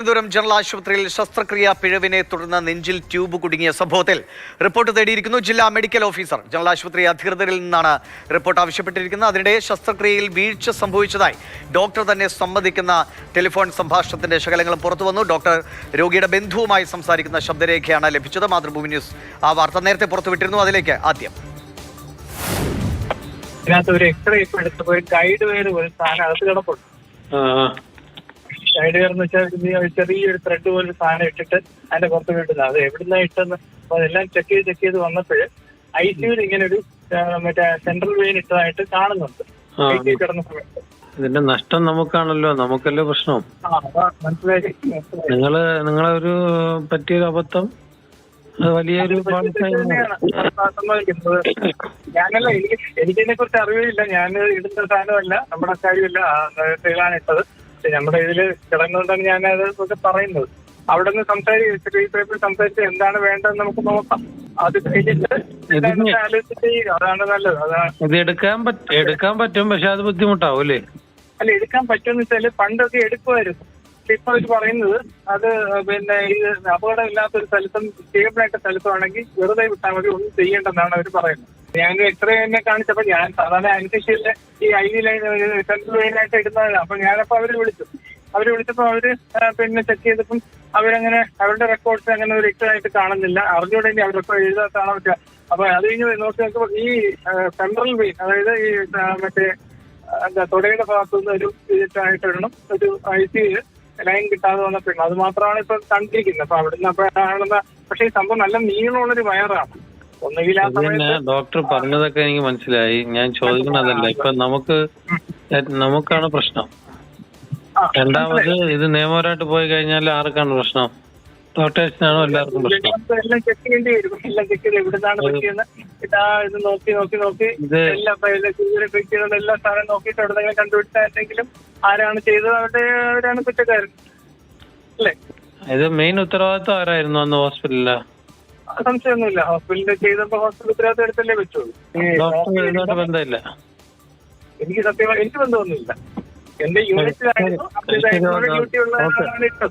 Thiruvananthapuram general ആശുപത്രിയിൽ ശസ്ത്രക്രിയാ പിഴവിനെ തുടർന്ന് നെഞ്ചിൽ ട്യൂബ് കുടുങ്ങിയ സംഭവത്തിൽ റിപ്പോർട്ട് തേടിയിരിക്കുന്നു ജില്ലാ മെഡിക്കൽ ഓഫീസർ. ജനറൽ ആശുപത്രി അധികൃതരിൽ നിന്നാണ് റിപ്പോർട്ട് ആവശ്യപ്പെട്ടിരിക്കുന്നത്. അതിനിടെ ശസ്ത്രക്രിയയിൽ വീഴ്ച സംഭവിച്ചതായി ഡോക്ടർ തന്നെ സമ്മതിക്കുന്ന ടെലിഫോൺ സംഭാഷണത്തിന്റെ ശകലങ്ങളും പുറത്തുവന്നു ഡോക്ടർ രോഗിയുടെ ബന്ധുവുമായി സംസാരിക്കുന്ന ശബ്ദരേഖയാണ് ലഭിച്ചത്. മാതൃഭൂമി ന്യൂസ് ആ വാർത്ത നേരത്തെ പുറത്തുവിട്ടിരുന്നു അതിലേക്ക് ആദ്യം. ഇതിനകത്ത് ഒരു എക്സ്റേ ഇപ്പൊ എടുത്തപ്പോ ഗൈഡ് വയർ ഒരു സാധനം. അകത്ത് കിടപ്പുണ്ട്. വയർ എന്ന് വെച്ചാൽ ചെറിയൊരു ത്രെഡ് പോലെ സാധനം ഇട്ടിട്ട് അതിന്റെ പുറത്ത് വീട്ടുന്നത് അത് എവിടുന്ന ഇട്ടെന്ന്? അപ്പൊ അതെല്ലാം ചെക്ക് ചെയ്ത് ചെക്ക് ചെയ്ത് വന്നപ്പോൾ ഐ സിയുൽ ഇങ്ങനെ ഒരു മറ്റേ സെൻട്രൽ വെയിൻ ഇട്ടതായിട്ട് കാണുന്നുണ്ട്. ഐ സി കിടന്ന സമയത്ത്. ഇതിന്റെ നഷ്ടം നമുക്കാണല്ലോ. നമുക്കല്ലേ പ്രശ്നം? മനസ്സിലായി നിങ്ങൾ നിങ്ങളെ ഒരു പറ്റിയൊരു അബദ്ധം? വലിയൊരു ഞാനല്ല എനിക്ക് എനിക്കിതിനെ കുറിച്ച് അറിവില്ല. ഞാൻ ഇടുന്ന സാധനമല്ല നമ്മുടെ കാര്യമല്ല. ഇട്ടത്. നമ്മുടെ ഇതിൽ കിടന്നുകൊണ്ടാണ് ഞാൻ അത് ഒക്കെ പറയുന്നത്. അവിടെ നിന്ന് സംസാരിച്ച് പേപ്പർ സംസാരിച്ച് എന്താണ് വേണ്ടതെന്ന് നമുക്ക് നോക്കാം. അത് കഴിഞ്ഞിട്ട് ആലോചിച്ച് അതാണ് നല്ലത്. അതാണ് ഇത് എടുക്കാൻ പറ്റും എടുക്കാൻ പറ്റും പക്ഷെ അത് ബുദ്ധിമുട്ടാവും അല്ലേ? അല്ല എടുക്കാൻ പറ്റുമെന്ന് വെച്ചാൽ പണ്ടൊക്കെ എടുക്കുമായിരുന്നു. ഇപ്പൊ അവർ പറയുന്നത് അത് പിന്നെ ഇത് അപകടമില്ലാത്ത ഒരു സ്ഥലത്തും സ്റ്റേബിളായിട്ട് സ്ഥലത്തുമാണെങ്കിൽ വെറുതെ വിട്ടാൽ മതി ഒന്നും ചെയ്യേണ്ടെന്നാണ് അവർ പറയുന്നത്. ഞാൻ എക്സ്റേ എന്നെ കാണിച്ചപ്പോ ഞാൻ സാധാരണ അനസ്തേഷ്യയിലെ ഈ ഐ വി ലൈൻ സെൻട്രൽ ലൈനായിട്ട് ഇടുന്നതാണ്. അപ്പൊ ഞാനപ്പോ അവർ വിളിച്ചു. അവർ വിളിച്ചപ്പോ അവർ പിന്നെ ചെക്ക് ചെയ്തപ്പം അവരങ്ങനെ അവരുടെ റെക്കോർഡ്സ് അങ്ങനെ ഒരു എക്സ്റേ ആയിട്ട് കാണുന്നില്ല. അറിഞ്ഞുകൂടെ ഇനി അവരൊക്കെ എഴുതാത്താണോ പറ്റുക. അപ്പൊ അത് കഴിഞ്ഞ് നോക്കി നോക്കുമ്പോൾ ഈ സെൻട്രൽ വെയിൻ അതായത് ഈ മറ്റേ എന്താ തുടയുടെ ഭാഗത്തുനിന്ന് ഒരു ഇതായിട്ട് ഇടണം. ഒരു ഐ സി ലൈൻ കിട്ടാതെ വന്നപ്പോഴും അത് മാത്രമാണ് ഇപ്പൊ കണ്ടിരിക്കുന്നത്. അപ്പൊ അവിടുന്ന് അപ്പൊ പക്ഷേ ഈ സംഭവം നല്ല നീളമുള്ളൊരു വയറാണ് ഒന്നുകിൽ ആ സമയത്ത് ഡോക്ടർ പറഞ്ഞതൊക്കെ എനിക്ക് മനസ്സിലായി. ഞാൻ ചോദിക്കുന്നതല്ല. ഇപ്പൊ നമുക്ക് നമുക്കാണ് പ്രശ്നം. രണ്ടാമത് ഇത് നിയമപരമായിട്ട് പോയി കഴിഞ്ഞാൽ ആർക്കാണ് പ്രശ്നം? ഡോക്ടേഴ്സിനാണോ എല്ലാവർക്കും പ്രശ്നം? എല്ലാം ചെക്ക് ചെയ്യേണ്ടി വരും. എല്ലാം ചെക്ക് ചെയ്ത് എവിടുന്നാണ് പറ്റിയെന്ന് ഇതാ ഇത് നോക്കി നോക്കി നോക്കി. ഇത് എല്ലാ ചെക്ക് ചെയ്ത എല്ലാ സാധനം നോക്കിയിട്ട് എവിടെന്നെങ്കിലും കണ്ടുപിടിച്ചായിരുന്നെങ്കിലും ആരാണ് ചെയ്തത് അവരുടെ അവരാണ് കുറ്റക്കാരൻ. അല്ലേ? ഇത് മെയിൻ ഉത്തരവാദിത്വം ആരായിരുന്നു അന്ന് ഹോസ്പിറ്റലിൽ സംശയമൊന്നുമില്ല. ഹോസ്പിറ്റലിൽ ചെയ്തപ്പോ ഹോസ്പിറ്റൽ ഉത്തരവാദിത്തം വെച്ചോളൂ ബന്ധമില്ല. എനിക്ക് സത്യമായി എനിക്ക് ബന്ധമൊന്നുമില്ല. എന്റെ യൂണിറ്റിലായിരുന്നു ഡ്യൂട്ടിയുള്ള ആളാണ് ഇട്ടത്.